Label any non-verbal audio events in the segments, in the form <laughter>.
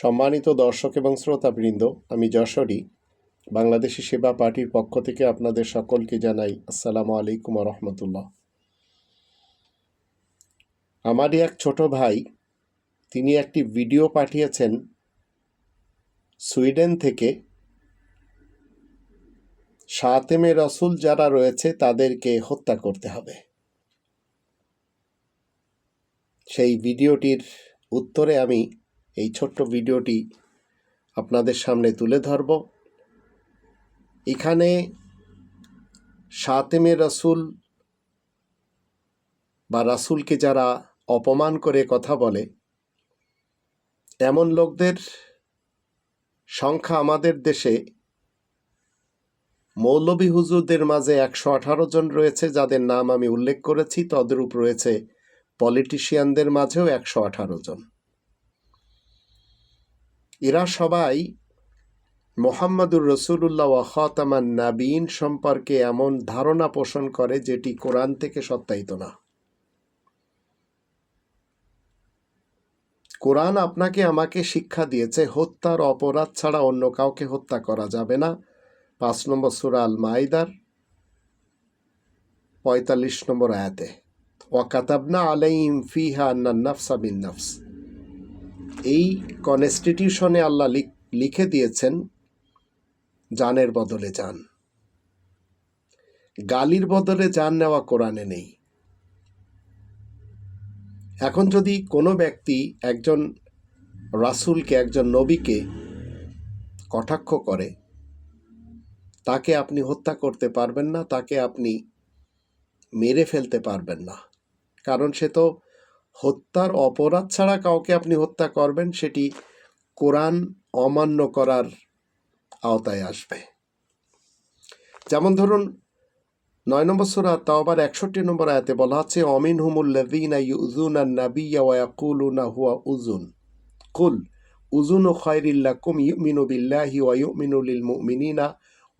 সম্মানিত দর্শক এবং শ্রোতাবৃন্দ, আমি যশোরী। বাংলাদেশি সেবা পার্টির পক্ষ থেকে আপনাদের সকলকে জানাই আসসালামু আলাইকুম রহমতুল্লাহ। আমারই এক ছোট ভাই, তিনি একটি ভিডিও পাঠিয়েছেন সুইডেন থেকে। সাতেমে রসুল যারা রয়েছে, তাদেরকে হত্যা করতে হবে। সেই ভিডিওটির উত্তরে আমি এই ছোট্ট ভিডিওটি আপনাদের সামনে তুলে ধরব। এখানে সাতেমে রাসুল বা রাসুলকে যারা অপমান করে কথা বলে, এমন লোকদের সংখ্যা আমাদের দেশে মৌলবী হুজুরদের মাঝে একশো আঠারো জন রয়েছে, যাদের নাম আমি উল্লেখ করেছি। তদ্রূপ রয়েছে পলিটিশিয়ানদের মাঝেও একশো আঠারো জন। এরা সবাই মোহাম্মদুর রসুল্লাহ ওয়াহতামান নাবিন সম্পর্কে এমন ধারণা পোষণ করে যেটি কোরআন থেকে সত্যায়িত না। কোরআন আপনাকে আমাকে শিক্ষা দিয়েছে, হত্যার অপরাধ ছাড়া অন্য কাউকে হত্যা করা যাবে না। পাঁচ নম্বর সুরা আল মাইদার পঁয়তাল্লিশ নম্বর আয়াতে ওয়াকাতাবনা আলাইম ফিহা আন্না নাফসা বিন নাফস। এই কনস্টিটিউশনে আল্লাহ লিখে দিয়েছেন, জানের বদলে যান। গালির বদলে যান নেওয়া কোরআনে নেই। এখন যদি কোনো ব্যক্তি একজন রাসুলকে, একজন নবীকে কটাক্ষ করে, তাকে আপনি হত্যা করতে পারবেন না, তাকে আপনি মেরে ফেলতে পারবেন না। কারণ সে তো হত্যার অপরাধ ছাড়া কাউকে আপনি হত্যা করবেন, সেটি কোরআন অমান্য করার আওতায় আসবে। যেমন ধরুন, নয় নম্বর সুরা তাওবার একষট্টি নম্বর আয়াতে বলা আছে, অমিন হুমুল্লাদিনা ইউজুন আর নাবিয়া ওয়াকুলুনা হুয়া উজুন কুল উজুন ও খয়রিল্লা কুম ইউমিনু বিল্লাহি ওয়া ইউমিনু লিল মুমিনিনা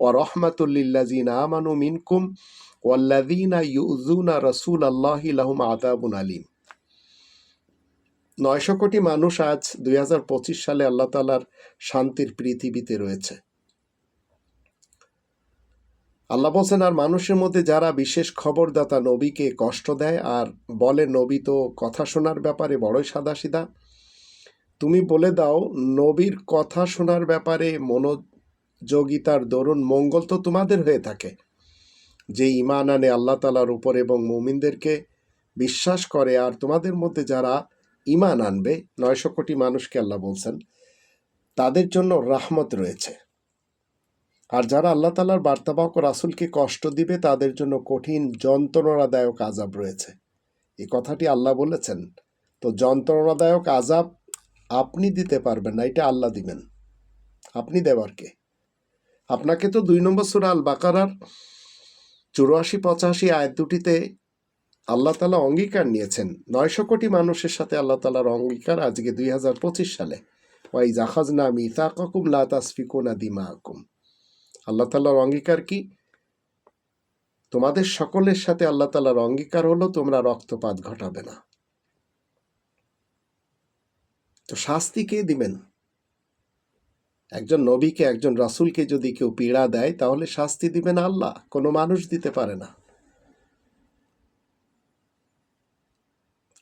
ওয়া রহমাতুল্লিল্লাযিনা আমানু মিনকুম ওয়াল্লাযিনা ইউজুনা রাসূলাল্লাহি লাহুম আযাবুন আলীম। নয়শো কোটি মানুষ আজ দুই হাজার পঁচিশ সালে আল্লাহ তালার শান্তির পৃথিবীতে রয়েছে। আল্লাহ বলছেন, আর মানুষের মধ্যে যারা বিশেষ খবরদাতা নবীকে কষ্ট দেয় আর বলে, নবী তো কথা শোনার ব্যাপারে বড়ই সাদাসিদা তুমি বলে দাও, নবীর কথা শোনার ব্যাপারে মনোযোগিতার দরুন মঙ্গল তো তোমাদের হয়ে থাকে। যে ইমান আনে আল্লাহ তালার উপর এবং মুমিনদেরকে বিশ্বাস করে, আর তোমাদের মধ্যে যারা ইমান আনবে, নয়শো কোটি মানুষকে আল্লাহ বলছেন, তাদের জন্য রাহমত রয়েছে। আর যারা আল্লাহ তালার বার্তাবাহক রাসুলকে কষ্ট দিবে, তাদের জন্য কঠিন, যন্ত্রণাদায়ক আজাব রয়েছে। এই কথাটি আল্লাহ বলেছেন, তো যন্ত্রণাদায়ক আজাব আপনি দিতে পারবেন না, এটা আল্লাহ দিবেন। আপনি দেওয়ার কে? আপনাকে তো দুই নম্বর সুরা আল বাকারার চুরাশি পঁচাশি আয়াত দুটিতে আল্লাহ তালা অঙ্গীকার নিয়েছেন। নয়শো কোটি মানুষের সাথে আল্লাহ তালার অঙ্গীকার আজকে দুই হাজার পঁচিশ সালে। ওয়াই জাহাজ না মিতা ককুম লাতাসফিকুনা দিমা আকুম আল্লাহ তালার অঙ্গীকার কি? তোমাদের সকলের সাথে আল্লাহ তালার অঙ্গীকার হলো তোমরা রক্তপাত ঘটাবে না। তো শাস্তি কে দিবেন? একজন নবীকে, একজন রাসুলকে যদি কেউ পীড়া দেয়, তাহলে শাস্তি দিবেন আল্লাহ। কোনো মানুষ দিতে পারে না।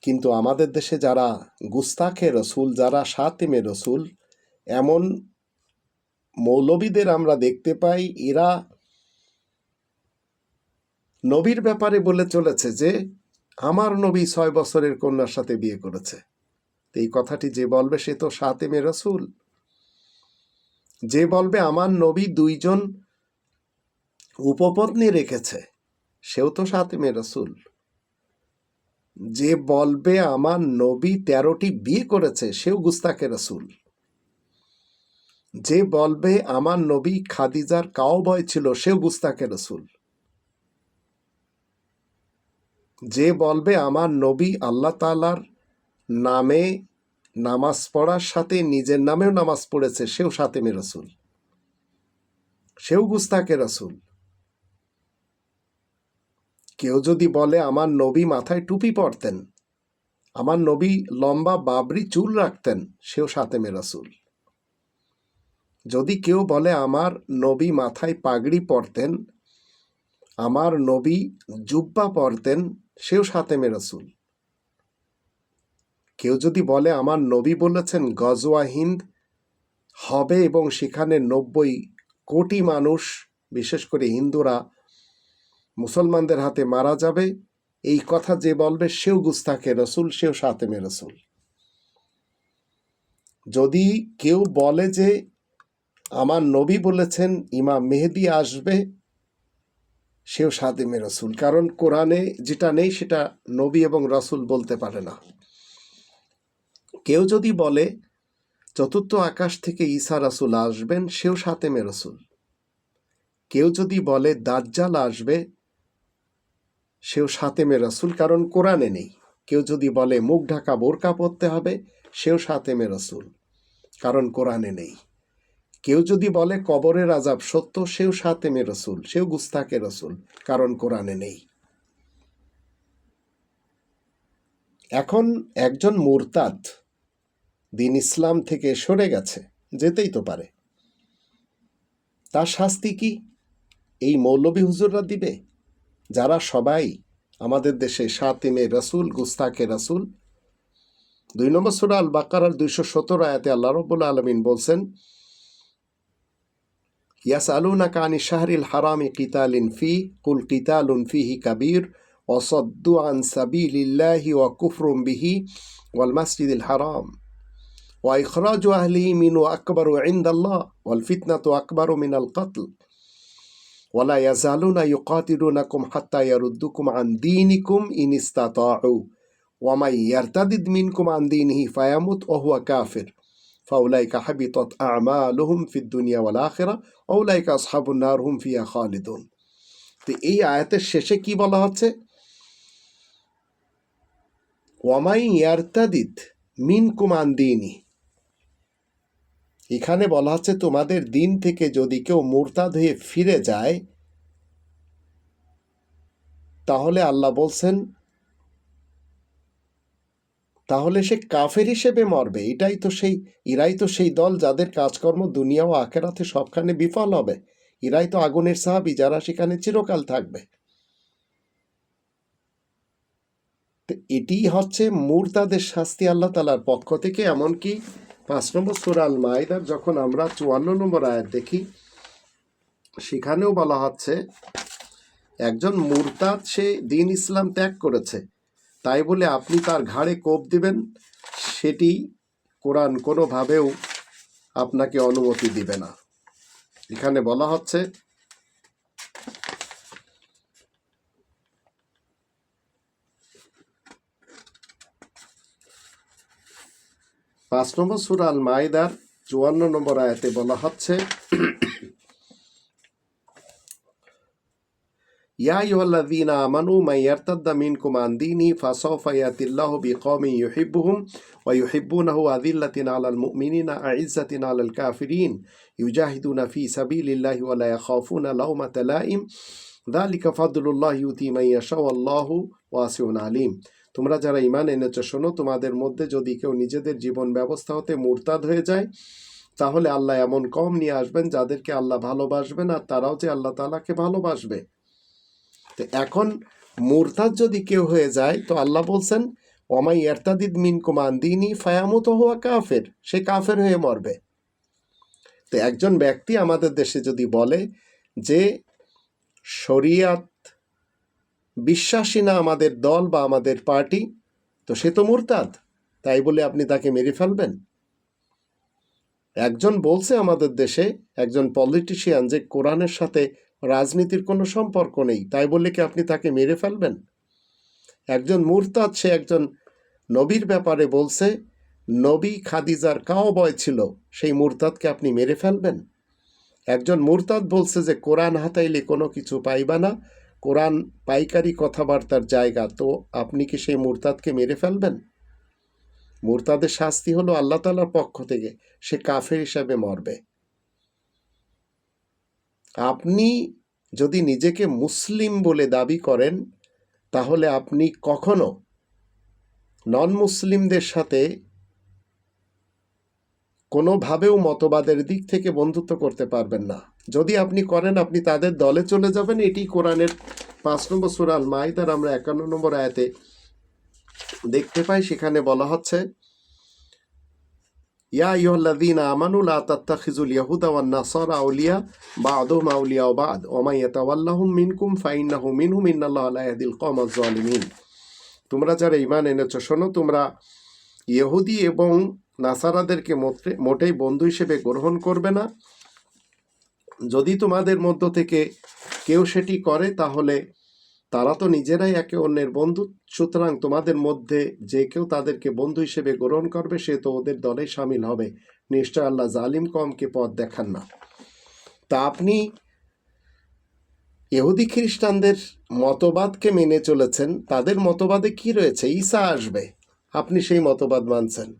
কিন্তু আমাদের দেশে যারা গুস্তাখে রসুল, যারা সাতিমে রসুল, এমন মৌলবীদের আমরা দেখতে পাই, এরা নবীর ব্যাপারে বলে চলেছে যে, আমার নবী ছয় বছরের কন্যার সাথে বিয়ে করেছে। এই কথাটি যে বলবে সে তো সাতেমে রসুল। যে বলবে আমার নবী দুইজন উপপত্নী রেখেছে, সেও তো সাতেমে রসুল। যে বলবে আমার নবী তেরোটি বিয়ে করেছে, সেও গুস্তাকে রসুল। যে বলবে আমার নবী খাদিজার কাও বয় ছিল, সেও গুস্তাকে রসুল। যে বলবে আমার নবী আল্লাহ তালার নামে নামাজ পড়ার সাথে নিজের নামেও নামাজ পড়েছে, সেও সাতেমে রসুল। সেও গুস্তাকে রসুল। কেউ যদি বলে, আমার নবী মাথায় টুপি পরতেন, আমার নবী লম্বা বাবরি চুল রাখতেন, সেও সাথে মেরাসুল যদি কেউ বলে, আমার নবী মাথায় পাগড়ি পরতেন, আমার নবী জুব্বা পরতেন, সেও সাথে রসুল। কেউ যদি বলে, আমার নবী বলেছেন, গজওয়া হিন্দ হবে এবং সেখানে নব্বই কোটি মানুষ, বিশেষ করে হিন্দুরা মুসলমানদের হাতে মারা যাবে, এই কথা যে বলবে সেও গুস্তাখে রসুল, সেও সাতেমে রসুল। যদি কেউ বলে যে আমার নবী বলেছেন ইমাম মেহেদি আসবে, সেও সাদেমে রসুল। কারণ কোরআনে যেটা নেই সেটা নবী এবং রসুল বলতে পারে না। কেউ যদি বলে, চতুর্থ আকাশ থেকে ঈসা রাসুল আসবেন, সেও সাতেমে রসুল। কেউ যদি বলে, দাজ্জাল আসবে সেও সাতেমে রসুল, কারণ কোরআনে নেই। কেউ যদি বলে, মুখ ঢাকা, বোরকা পরতে হবে সেও সাতেমে রসুল, কারণ কোরআনে নেই। কেউ যদি বলে, কবরের আজাব সত্য সেও সাতেমে রসুল, সেও গুস্তাকে রসুল, কারণ কোরআনে নেই। এখন একজন মুরতাদ দিন ইসলাম থেকে সরে গেছে, যেতেই তো পারে। তার শাস্তি কি? এই মৌলবী হুজুররা দিবে? যারা সবাই আমাদের দেশে সাতিমে রাসুল গুস্তাকে রাসুল, দুই নম্বর সুরা আল বাকার দুইশো সতেরো আয়াতে আল্লাহ রবুল্লা আলমিন বলছেন ইয়াস আলুনা কানি শাহরিল হারামি কিতালিন ফি, কুল কিতালুন ফিহি কাবির অসদ্দু আন সাবিলিল্লাহি ওয়া কুফরুম বিহি ওয়াল মাসজিদিল হারাম। ওয়া ইখরাজু আহলি মিনু আকবর ও ইন্দাল্লাহ, ওয়াল ফিতনা তো আকবর ও মিনাল কতল। ولا يزالون يقاتلونكم حتى يردوكم عن دينكم إن استطاعوا ومن يرتد منكم عن دينه فيمت وهو كافر فأولئك حبطت أعمالهم في الدنيا والآخرة أولئك أصحاب النار هم فيها خالدون তো এই আয়াতের শেষে কি বলা হচ্ছে ওয়ামাই ইয়ারতাদিদ মিন কুমান দিনই এখানে বলা হচ্ছে, তোমাদের দিন থেকে যদি কেউ মুরতাদ হয়ে ফিরে যায়, তাহলে আল্লাহ বলছেন, তাহলে সে কাফের হিসেবে মরবে। এটাই তো সেই ইরাই তো সেই দল যাদের কাজকর্ম দুনিয়া ও আখেরাতে সবখানে বিফল হবে। ইরাই তো আগুনের সাহাবি যারা সেখানে চিরকাল থাকবে। এটি হচ্ছে মুরতাদের শাস্তি আল্লাহ তালার পক্ষ থেকে, এমনকি পাঁচ নম্বর সুরাল মাইদার যখন আমরা চুয়ান্ন নম্বর আয়াত দেখি, সেখানেও বলা হচ্ছে, একজন মুরতাদ, সে দিন ইসলাম ত্যাগ করেছে। তাই বলে আপনি তার ঘাড়ে কোপ দিবেন, সেটি কোরআন কোনোভাবেও আপনাকে অনুমতি দিবে না। এখানে বলা হচ্ছে পাঁচ নম্বর সুর আল মাইদার চুয়ান্ন নম্বর আয়াতে বলা হচ্ছে, ইয়া ইউল্লাদিন আমানু মাই ইয়ারতাদ্দা মিনকুম আন্দিনি ফাসাউফা ইয়াতিল্লাহু বিকওমিন ইউহিব্বুহুম ওয়া ইউহিব্বুনাহু আযিল্লাতিন আলাল মুমিনিনা আ'ইজ্জাতিন আলাল কাফিরিন ইউজাহিদুনা ফি সাবিলিল্লাহি ওয়া লা ইয়াখাফুনা লাওমাতা লাইম যালিকা ফাদলুল্লাহি ইউতি মান ইয়াশা ওয়াল্লাহু ওয়াসিউন আলীম। তোমরা যারা ইমান এনেছো, শোনো, তোমাদের মধ্যে যদি কেউ নিজেদের জীবন ব্যবস্থা হতে মুরতাদ হয়ে যায়, তাহলে আল্লাহ এমন কম নিয়ে আসবেন যাদেরকে আল্লাহ ভালোবাসবেন আর তারাও যে আল্লাহ তালাকে ভালোবাসবে। তো এখন মুরতাদ যদি কেউ হয়ে যায়, তো আল্লাহ বলছেন ওমাই এরতাদিদ মিন কুমান দিনই ফায়ামত হওয়া কাফের সে কাফের হয়ে মরবে। তো একজন ব্যক্তি আমাদের দেশে যদি বলে যে, শরিয়াত বিশ্বাসী না আমাদের দল বা আমাদের পার্টি, তো সে তো মুরতাদ। তাই বলে আপনি তাকে মেরে ফেলবেন? একজন বলছে আমাদের দেশে, একজন পলিটিশিয়ান যে কোরআনের সাথে রাজনীতির কোনো সম্পর্ক নেই, তাই বলে কি আপনি তাকে মেরে ফেলবেন? একজন মুরতাদ, সে একজন নবীর ব্যাপারে বলছে, নবী খাদিজার কাও বয় ছিল, সেই মুরতাদকে আপনি মেরে ফেলবেন? একজন মুরতাদ বলছে যে, কোরআন হাতাইলে কোনো কিছু পাইবা না কোরআন পাইকারি কথাবার্তার জায়গা, তো আপনি কি সেই মুরতাদকে মেরে ফেলবেন? মুরতাদের শাস্তি হলো আল্লাহ তালার পক্ষ থেকে, সে কাফের হিসাবে মরবে। আপনি যদি নিজেকে মুসলিম বলে দাবি করেন, তাহলে আপনি কখনো নন মুসলিমদের সাথে কোনোভাবেও মতবাদের দিক থেকে বন্ধুত্ব করতে পারবেন না। যদি আপনি করেন, আপনি তাদের দলে চলে যাবেন। এটি কোরআনের পাঁচ নম্বর সুরাল মাইদার আমরা একান্ন নম্বর আয়াতে দেখতে পাই, সেখানে বলা হচ্ছে, ইয়া ইয়ুহাল্লাযীনা আমানু লা তাত্তাখিজুল ইয়াহুদা ওয়ান নাসারা আউলিয়া বা'দুহুম আউলিয়া বা'দ, ওয়া মান ইয়াতাওয়াল্লাহুম মিনকুম ফাইন্নাহু মিনহুম ইন্নাল্লাহা লা ইয়াহদিল কওমাজ জালিমিন তোমরা যারা ইমান এনেছো, শোনো, তোমরা ইহুদি এবং নাসারাদেরকে মোটে, মোটেই বন্ধু হিসেবে গ্রহণ করবে না। যদি তোমাদের মধ্য থেকে কেউ সেটি করে, তাহলে তারা তো নিজেরাই একে অন্যের বন্ধু। সুতরাং তোমাদের মধ্যে যে কেউ তাদেরকে বন্ধু হিসেবে গ্রহণ করবে, সে তো ওদের দলে সামিল হবে। নিশ্চয় আল্লাহ জালিম কমকে পথ দেখান না। তা আপনি ইহুদি খ্রিস্টানদের মতবাদকে মেনে চলেছেন। তাদের মতবাদে কি রয়েছে? ঈসা আসবে। আপনি সেই মতবাদ মানছেন।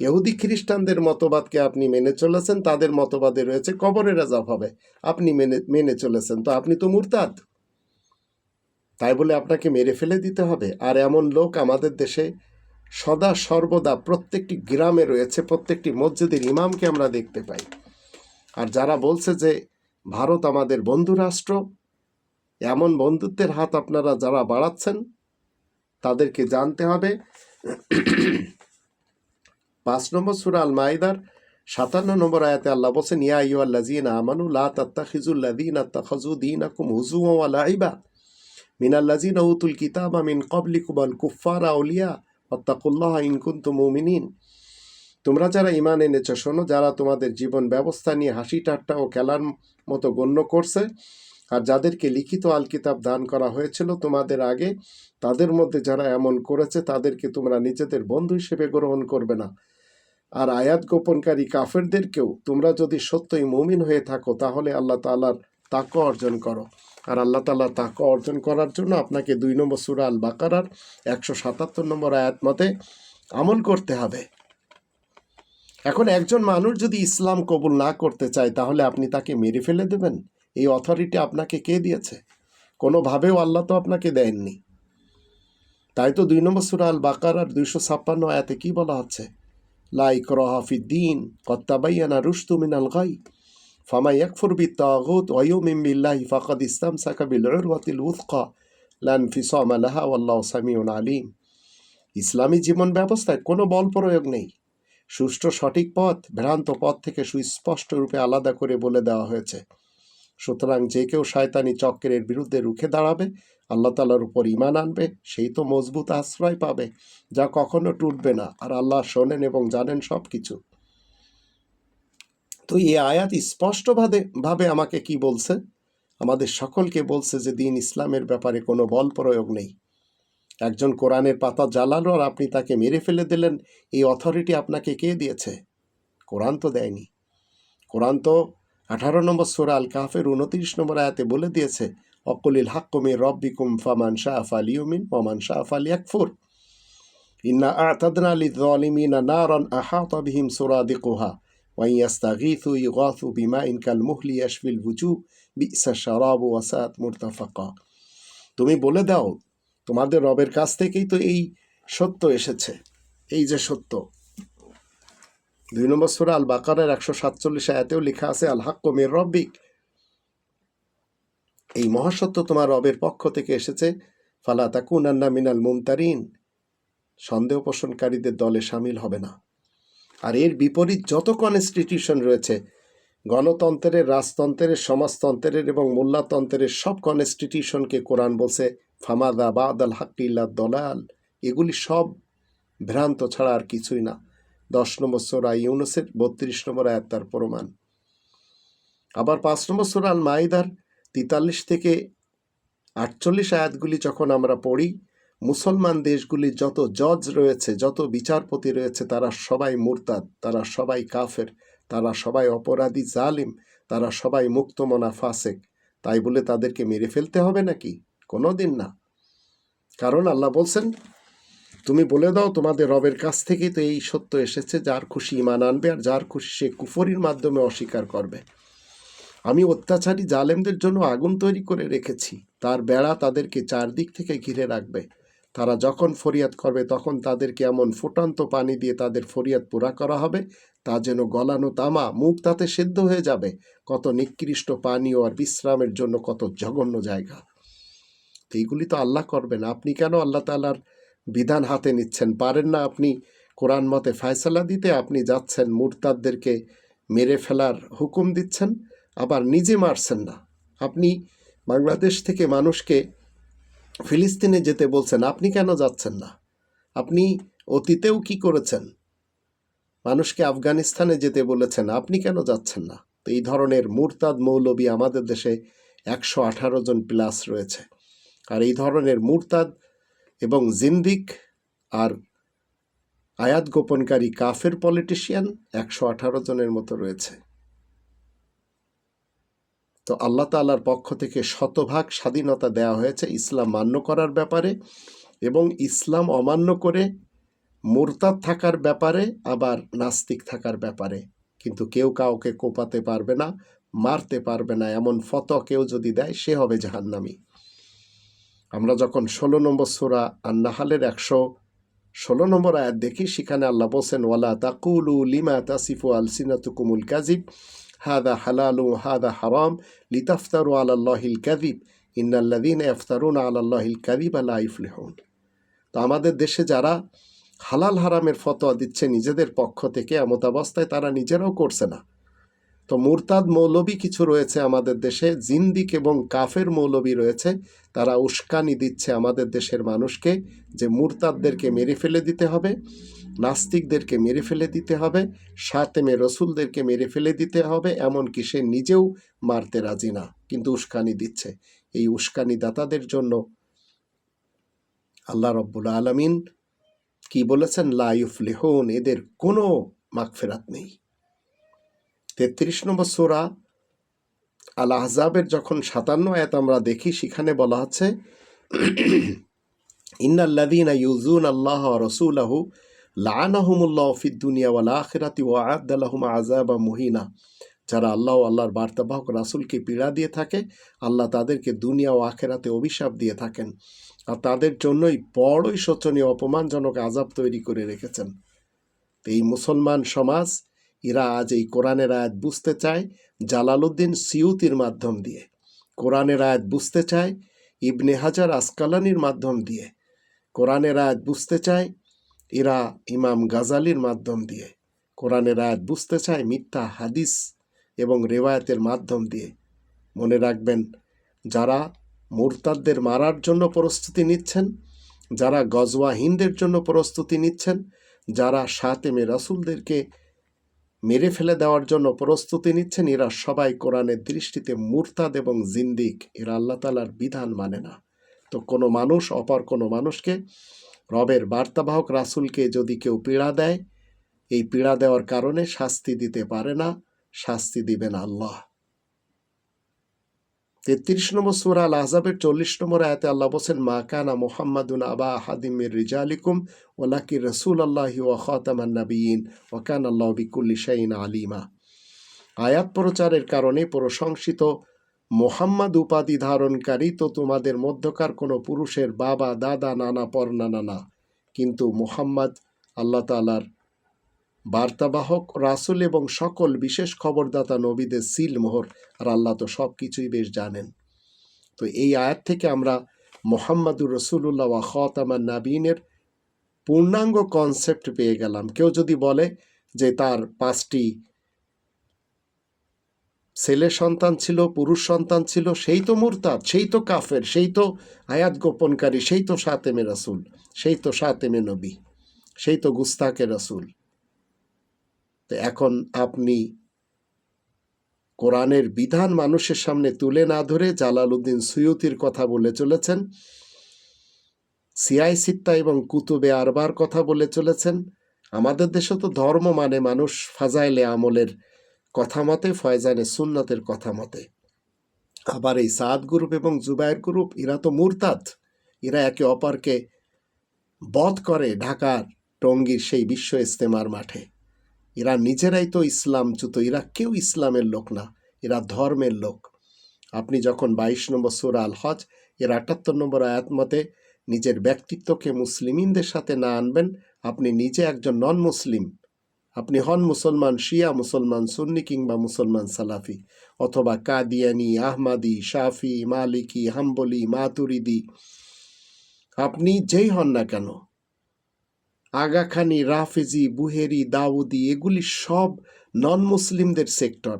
ইহুদি খ্রিস্টানদের মতবাদকে আপনি মেনে চলেছেন, তাদের মতবাদে রয়েছে কবরের আজাব হবে। আপনি মেনে মেনে চলেছেন। তো আপনি তো মুরতাদ। তাই বলে আপনাকে মেরে ফেলে দিতে হবে। আর এমন লোক আমাদের দেশে সদা সর্বদা প্রত্যেকটি গ্রামে রয়েছে, প্রত্যেকটি মসজিদের ইমামকে আমরা দেখতে পাই। আর যারা বলছে যে ভারত আমাদের বন্ধু রাষ্ট্র এমন বন্ধুত্বের হাত আপনারা যারা বাড়াচ্ছেন, তাদেরকে জানতে হবে পাঁচ নম্বর সুরা আল মাইদার সাতান্ন নম্বর আয়াতে আল্লাহ বলছেন, ইয়া ইউ আল্লাজিন আমানু লা তাত্তাখিজুল্লাযীনা আত্তাখাযু দীনাকুম হুজুওয়া ওয়া লাইবা মিনাল্লাযীনা উতুল কিতাবা মিন ক্বাবলিকুম আল কুফফারা আউলিয়া, ওয়াত্তাকুল্লাহা ইন কুনতুম মুমিনিন। তোমরা যারা ঈমান এনেছো, শোনো, যারা তোমাদের জীবন ব্যবস্থা নিয়ে হাসি ঠাট্টা ও খেলার মতো গণ্য করছে, আর যাদেরকে লিখিত আল কিতাব দান করা হয়েছিল, তোমাদের আগে, তাদের মধ্যে যারা এমন করেছে, তাদেরকে তোমরা নিজেদের বন্ধু হিসেবে গ্রহণ করবে না। আর আয়াত গোপনকারী কাফেরদেরকেও তোমরা যদি সত্যই মুমিন হয়ে থাকো, তাহলে আল্লাহ তালার তাক অর্জন করো। আর আল্লাহ তালা তাক অর্জন করার জন্য আপনাকে দুই নম্বর সুরা আল বাকারার একশো সাতাত্তর নম্বর আয়াত মতে আমল করতে হবে। এখন একজন মানুষ যদি ইসলাম কবুল না করতে চায়, তাহলে আপনি তাকে মেরে ফেলে দেবেন। এই অথরিটি আপনাকে কে দিয়েছে? কোনোভাবেও আল্লাহ তো আপনাকে দেননি। তাই তো দুই নম্বর সুরা আল বাকার আর দুইশো ছাপ্পান্ন আয়াতে কি বলা হচ্ছে? লাইক রহাফিদ্দিন কত্তাবাইয়ানা রুস্তু মিনাল গাই ফামা ইয়াকফুর বি তাগুত ওয়ায়ুমিন বিল্লাহি ফাকাদ ইসতামসাকা বিল উরওয়াতিল উথকা লান ফিসামা লাহা ওয়াল্লাহু সামিউন আলিম ইসলামী জীবন ব্যবস্থায় কোনো বল প্রয়োগ নেই। সুষ্ঠু সঠিক পথ ভ্রান্ত পথ থেকে সুস্পষ্ট রূপে আলাদা করে বলে দেওয়া হয়েছে। সুতরাং যে কেউ শয়তানি চক্রের বিরুদ্ধে রুখে দাঁড়াবে, আল্লাহ তালার উপর ইমান আনবে, সেই তো মজবুত আশ্রয় পাবে, যা কখনো টুটবে না। আর আল্লাহ শোনেন এবং জানেন সব কিছু তো এই আয়াত স্পষ্টভাবে, ভাবে আমাকে কি বলছে? আমাদের সকলকে বলছে যে দিন ইসলামের ব্যাপারে কোনো বল প্রয়োগ নেই। একজন কোরআনের পাতা জ্বালালো আর আপনি তাকে মেরে ফেলে দিলেন, এই অথরিটি আপনাকে কে দিয়েছে? কোরআন তো দেয়নি। কোরআন তো আঠারো নম্বর সোরা আল কাফের উনত্রিশ নম্বর আয়াতে বলে দিয়েছে, অকলিল হাক্কুমি রব্বিকুম ফামান শাহ আলী উমিন ওমান শাহ আলী আকফুর ইন্না আতাদনা আলি জলিমিনা নারন আহাত বিহিম সুরাদিকুহা ওয়াইয়াস্তাগীথু ইগাথু বিমা ইনকাল মুহলি ইয়াশফিল বুজু বিসা শারাবু ওয়াসাত মুরতাফাকা। তুমি বলে দাও, তোমাদের রবের কাছ থেকেই তো এই সত্য এসেছে, এই যে সত্য। দুই নম্বর সুরা আল বাকারের একশো সাতচল্লিশ আয়াতেও লেখা আছে আল হাক্ক মের রব্বিক। এই মহাসত্য তোমার রবের পক্ষ থেকে এসেছে, ফালা তাকুন আন্না মিনাল মুমতারিন। সন্দেহ পোষণকারীদের দলে সামিল হবে না। আর এর বিপরীত যত কনস্টিটিউশন রয়েছে, গণতন্ত্রের, রাজতন্ত্রের, সমাজতন্ত্রের এবং মোল্লাতন্ত্রের সব কনস্টিটিউশনকে কোরআন বলছে, ফামাদা বাদ আল হাক্কিল্লা দলাল। এগুলি সব ভ্রান্ত ছাড়া আর কিছুই না। দশ নম্বর সোরা ইউনুসের বত্রিশ নম্বর আয়াত তার প্রমাণ। আবার পাঁচ নম্বর সোরা আল মাইদার তেতাল্লিশ থেকে আটচল্লিশ আয়াতগুলি যখন আমরা পড়ি, মুসলমান দেশগুলি যত জজ রয়েছে, যত বিচারপতি রয়েছে, তারা সবাই মুরতাদ, তারা সবাই কাফের, তারা সবাই অপরাধী, জালিম, তারা সবাই মুক্ত মুক্তমনা ফাসেক। তাই বলে তাদেরকে মেরে ফেলতে হবে নাকি? কোনো দিন না। কারণ আল্লাহ বলছেন তুমি বলে দাও তোমাদের রবের কাছ থেকেই তো এই সত্য এসেছে, যার খুশি ইমান আনবে আর যার খুশি সে কুফরির মাধ্যমে অস্বীকার করবে। আমি অত্যাচারী জালেমদের জন্য আগুন তৈরি করে রেখেছি। তার বেড়া তাদেরকে চারদিক থেকে ঘিরে রাখবে। তারা যখন ফরিয়াদ করবে, তখন তাদেরকে এমন ফুটন্ত পানি দিয়ে তাদের ফরিয়াদ পুরা করা হবে, তা যেন গলানো তামা, মুখ তাতে সেদ্ধ হয়ে যাবে। কত নিকৃষ্ট পানীয় আর বিশ্রামের জন্য কত জঘন্য জায়গা। এইগুলি তো আল্লাহ করবেন। আপনি কেন আল্লাহ তালার বিধান হাতে নিচ্ছেন। পারেন না আপনি কোরআন মতে ফয়সালা দিতে, আপনি যাচ্ছেন মুরতাদদেরকে মেরে ফেলার হুকুম দিচ্ছেন, আবার নিজে মারছেন না। আপনি বাংলাদেশ থেকে মানুষকে ফিলিস্তিনে যেতে বলছেন, আপনি কেন যাচ্ছেন না? আপনি অতীতেও কি করেছেন? মানুষকে আফগানিস্তানে যেতে বলেছেন, আপনি কেন যাচ্ছেন না? তো এই ধরনের মুরতাদ মৌলবী আমাদের দেশে একশো আঠারো জন প্লাস রয়েছে। আর এই ধরনের মুরতাদ এবং জিন্দিক আর আয়াত গোপনকারী কাফের পলিটিশিয়ান একশো আঠারো জনের মতো রয়েছে। তো আল্লাহ তাল্লার পক্ষ থেকে শতভাগ স্বাধীনতা দেওয়া হয়েছে ইসলাম মান্য করার ব্যাপারে এবং ইসলাম অমান্য করে মোরতাদ থাকার ব্যাপারে আবার নাস্তিক থাকার ব্যাপারে। কিন্তু কেউ কাউকে কোপাতে পারবে না, মারতে পারবে না, এমন ফত কেউ যদি দেয় সে হবে জাহান্নামী। আমরা যখন ষোলো নম্বর সুরা আন্নাহালের একশো ষোলো নম্বর আয়াত দেখি, সেখানে আল্লাহ বলছেন, ওয়ালা তাকুলু লিমা তাসিফু আলসিনাতুকুমুল কাজিব হাদা হালালু হাদা হারাম, লিতাফতারু আলাল্লাহিল কাদিব ইন্নাল্লাদিন ইফতারুন আলাল্লাহিল কাদিব আলা ইফলিহুন। তো আমাদের দেশে যারা হালাল হারামের ফতোয়া দিচ্ছে নিজেদের পক্ষ থেকে এমতাবস্থায় তারা নিজেরাও করছে না। তো মুরতাদ মৌলবী কিছু রয়েছে আমাদের দেশে, জিন্দিক এবং কাফের মৌলবী রয়েছে, তারা উস্কানি দিচ্ছে আমাদের দেশের মানুষকে যে মুরতাদদেরকে মেরে ফেলে দিতে হবে, নাস্তিকদেরকে মেরে ফেলে দিতে হবে সাতেমে রসুলদেরকে মেরে ফেলে দিতে হবে, এমনকি সে নিজেও মারতে রাজি না, কিন্তু উস্কানি দিচ্ছে। এই উস্কানি দাতাদের জন্য আল্লাহ রব্বুল আলমিন কি বলেছেন? লাইফ লেহন এদের কোনো মাগফেরাত নেই। তেত্রিশ নম্বর সোরা আল আহজাবের যখন সাতান্ন আয়াত আমরা দেখি, সেখানে বলা হচ্ছে ইন্নাল্লাদিনা ইউজুন আল্লাহ রসুলাহু লানাহুমুল্লাহ ফিদ দুনিয়া ওয়াল আখিরাতি ওয়া আদালাহুম আযাবা মুহিনা। যারা আল্লাহ আল্লাহর বার্তাবাহক রাসূলকে পীড়া দিয়ে থাকে, আল্লাহ তাদেরকে দুনিয়া ও আখেরাতে অভিশাপ দিয়ে থাকেন আর তাদের জন্যই বড়ই শোচনীয় অপমানজনক আজাব তৈরি করে রেখেছেন। এই মুসলমান সমাজ এরা আজ এই কোরআনের আয়াত বুঝতে চায় জালালউদ্দিন সিউতির মাধ্যম দিয়ে। কোরআনের আয়াত বুঝতে চায় ইবনে হাজার আসকালানির মাধ্যম দিয়ে। কোরআনের আয়াত বুঝতে চায় এরা ইমাম গাজালির মাধ্যম দিয়ে। কোরআনের আয়াত বুঝতে চায় মিথ্যা হাদিস এবং রেওয়ায়তের মাধ্যম দিয়ে। মনে রাখবেন, যারা মুরতাদদের মারার জন্য প্রস্তুতি নিচ্ছেন, যারা গজওয়া হিন্দের জন্য প্রস্তুতি নিচ্ছেন, যারা সাতেমে রাসুলদেরকে মেরে ফেলে দেওয়ার জন্য প্রস্তুতি নিচ্ছেন এরা। সবাই কোরআনের দৃষ্টিতে মুরতাদ এবং জিন্দিক। এরা আল্লাহ তালার বিধান মানে না। তো কোনো মানুষ, অপর কোনো মানুষকে রবের বার্তাবাহক রাসুলকে যদি কেউ পীড়া দেয়, এই পীড়া দেওয়ার কারণে শাস্তি দিতে পারে না, শাস্তি দিবেন আল্লাহ। তেত্রিশ নম্বর সুরা আল আহজাবের চল্লিশ নম্বর আয়াতে আল্লাহ বলছেন, মা কানা মোহাম্মদুন আবা হাদিমের রিজালিকুম ওলাকি রসুল আল্লাহি ও খতামান নবীন ওকান আল্লাহ বিকুল্লি শাইন আলিমা। আয়াত প্রচারের কারণে প্রশংসিত মোহাম্মদ উপাধি ধারণকারী তো তোমাদের মধ্যকার কোনো পুরুষের বাবা, দাদা, নানা পর্না নানা কিন্তু মোহাম্মদ আল্লাহ তালার বার্তাবাহক, রাসুল এবং সকল বিশেষ খবরদাতা নবীদের সিল, মোহর আর আল্লাহ তো সব কিছুই বেশ জানেন। তো এই আয়াত থেকে আমরা মোহাম্মদুর রসুল্লাহ ওয়া খতামান নাবিনের পূর্ণাঙ্গ কনসেপ্ট পেয়ে গেলাম। কেউ যদি বলে যে তার পাঁচটি ছেলে সন্তান ছিল, পুরুষ সন্তান ছিল, সেই তো মুরতাদ, সেই তো কাফের, সেই তো আয়াত গোপনকারী, সেই তো সাতেমে রাসুল, সেই তো সাতেমে নবী, সেই তো গুস্তাকে রাসুল তো এখন আপনি কোরআনের বিধান মানুষের সামনে তুলে না ধরে জালালউদ্দিন সুয়ুতির কথা বলে চলেছেন সিয়াই সিত্তা এবং কুতুবে আরবার কথা বলে চলেছেন। আমাদের দেশে তো ধর্ম মানে মানুষ ফাজাইলে আমলের কথা মতে ফয়জানে সুন্নতের কথা মতে। আবার এই সাদ গ্রুপ এবং জুবায়ের গ্রুপ, এরা তো মুরতাদ। এরা একে অপরকে বধ করে ঢাকার টঙ্গীর সেই বিশ্ব ইস্তেমার মাঠে। এরা নিজেরাই তো ইসলাম ইসলামচ্যুত এরা কেউ ইসলামের লোক না, এরা ধর্মের লোক। আপনি যখন বাইশ নম্বর সুর আল হজ এর আটাত্তর নম্বর আয়াত মতে নিজের ব্যক্তিত্বকে মুসলিমিনদের সাথে না আনবেন, আপনি নিজে একজন নন মুসলিম আপনি হন মুসলমান শিয়া, মুসলমান সুন্নি কিংবা মুসলমান সালাফি, অথবা কাদিয়ানি, আহমাদি, শাফি, মালিকি, হাম্বলি, মাতুরিদি। আপনি যেই হন না কেন আগাখানি, রাফেজি, বুহেরি, দাউদি, এগুলি সব নন মুসলিমদের সেক্টর।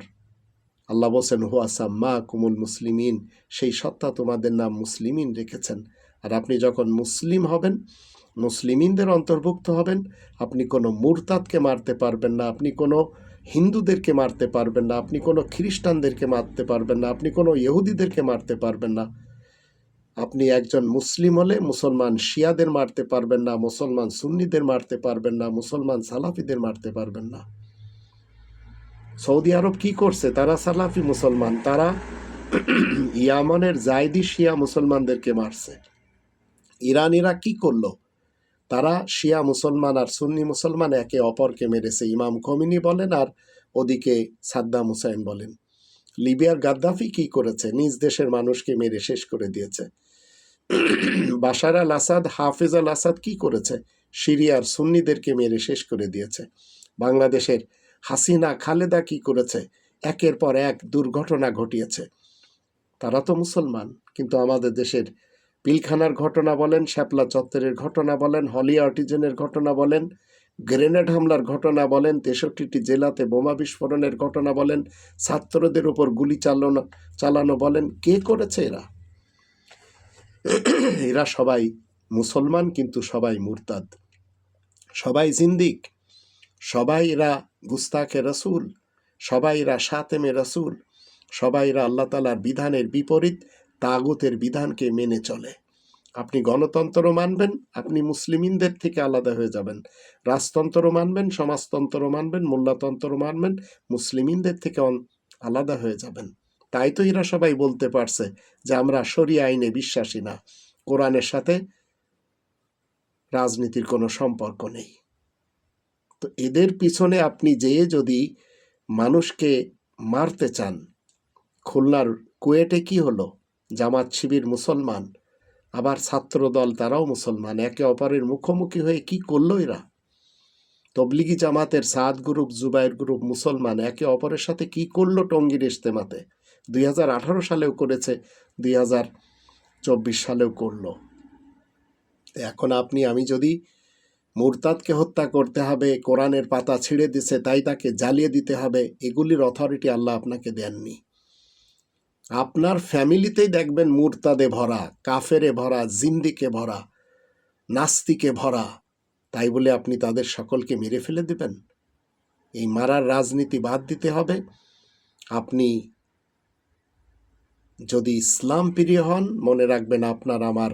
আল্লাহ বলছেন হুয়াসা মা কুমুল মুসলিমিন সেই সত্তা তোমাদের নাম মুসলিমিন রেখেছেন। আর আপনি যখন মুসলিম হবেন, মুসলিমিনদের অন্তর্ভুক্ত হবেন, আপনি কোনো মুরতাদকে মারতে পারবেন না, আপনি কোনো হিন্দুদেরকে মারতে পারবেন না, আপনি কোনো খ্রিস্টানদেরকে মারতে পারবেন না, আপনি কোনো ইহুদিদেরকে মারতে পারবেন না। আপনি একজন মুসলিম হলে মুসলমান শিয়াদের মারতে পারবেন না, মুসলমান সুন্নিদের মারতে পারবেন না, মুসলমান সালাফিদের মারতে পারবেন না। সৌদি আরব কি করছে? তারা সালাফি মুসলমান, তারা ইয়ামনের জায়দি শিয়া মুসলমানদেরকে মারছে। ইরানিরা কি করল? তারা শিয়া মুসলমান আর সুন্নি মুসলমান একে অপরকে মেরেছে, ইমাম খমিনি বলেন আর ওদিকে সাদ্দাম হুসাইন বলেন। লিবিয়ার গাদ্দাফি কি করেছে? নিজ দেশের মানুষকে মেরে শেষ করে দিয়েছে। বাশার আল আসাদ হাফিজ আল আসাদ কি করেছে? সিরিয়ার সুন্নিদেরকে মেরে শেষ করে দিয়েছে। বাংলাদেশের হাসিনা খালেদা কি করেছে? একের পর এক দুর্ঘটনা ঘটিয়েছে। তারা তো মুসলমান, কিন্তু আমাদের দেশের পিলখানার ঘটনা বলেন, শ্যাপলা চত্বরের ঘটনা বলেন, হলি আর্টিজেনের ঘটনা বলেন, গ্রেনেড হামলার ঘটনা বলেন, তেষট্টিটি জেলাতে বোমা বিস্ফোরণের ঘটনা বলেন, ছাত্রদের উপর গুলি চালানো চালানো বলেন, কে করেছে এরা? <clears throat> এরা সবাই মুসলমান, কিন্তু সবাই মুরতাদ। সবাই জিন্দিক। সবাই এরা গুস্তাখে রসুল। সবাই এরা সাতেমে রসুল। সবাই এরা আল্লাহ তালার বিধানের বিপরীত তাগুতের বিধানকে মেনে চলে। আপনি গণতন্ত্র মানবেন, আপনি মুসলিমিনদের থেকে আলাদা হয়ে যাবেন। রাজতন্ত্র মানবেন সমাজতন্ত্র মানবেন মোল্লাতন্ত্র মানবেন, মুসলিমিনদের থেকে আলাদা হয়ে যাবেন। তাই তো এরা সবাই বলতে পারছে যে আমরা সরি আইনে বিশ্বাসী না। কোরআনের সাথে রাজনীতির কোনো সম্পর্ক নেই। তো এদের পিছনে আপনি যেয়ে যদি মানুষকে মারতে চান, খুলনার কুয়েটে কি হলো? জামাত শিবির মুসলমান, আবার ছাত্রদল তারাও মুসলমান, একে অপরের মুখোমুখি হয়ে কি করল এরা? তবলিগি জামাতের সাদ গ্রুপ জুবাইর গ্রুপ মুসলমান, একে অপরের সাথে কি করল টঙ্গীর ইজতেমাতে? দুই হাজার আঠারো সালেও করেছে, দুই হাজার চব্বিশ সালেও করল। এখন আপনি, আমি যদি মুরতাদকে হত্যা করতে হবে, কোরআনের পাতা ছিঁড়ে দিছে, তাই তাকে জ্বালিয়ে দিতে হবে, এগুলির অথরিটি আল্লাহ আপনাকে দেননি। আপনার ফ্যামিলিতেই দেখবেন মুরতাদে ভরা, কাফেরে ভরা, জিন্দিকে ভরা, নাস্তিকে ভরা, তাই বলে আপনি তাদের সকলকে মেরে ফেলে দেবেন। এই মারার রাজনীতি বাদ দিতে হবে। আপনি যদি ইসলাম প্রিয় হন, মনে রাখবেন আপনার আমার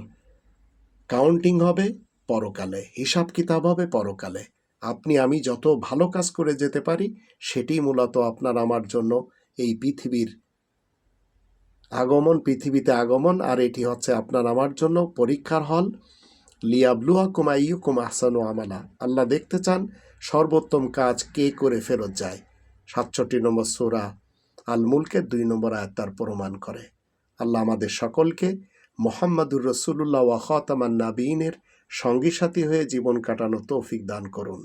কাউন্টিং হবে পরকালে, হিসাব কিতাব হবে পরকালে। আপনি, আমি যত ভালো কাজ করে যেতে পারি, সেটি মূলত আপনার আমার জন্য এই পৃথিবীর আগমন, পৃথিবীতে আগমন, আর এটি হচ্ছে আপনার আমার জন্য পরীক্ষার হল। লিয়াবলুয়া কুমা ইউ কুমা আহসানু আমালা। আল্লাহ দেখতে চান সর্বোত্তম কাজ কে করে ফেরত যায়। সাতষট্টি নম্বর সোরা আল মুলকের দুই নম্বর আয়াত তার প্রমাণ করে। আল্লাহ আমাদের সকলকে মোহাম্মদুর রসুল্লাহ ওয়াহতামান নাবিনের সঙ্গী সাথী হয়ে জীবন কাটানো তৌফিক দান করুন।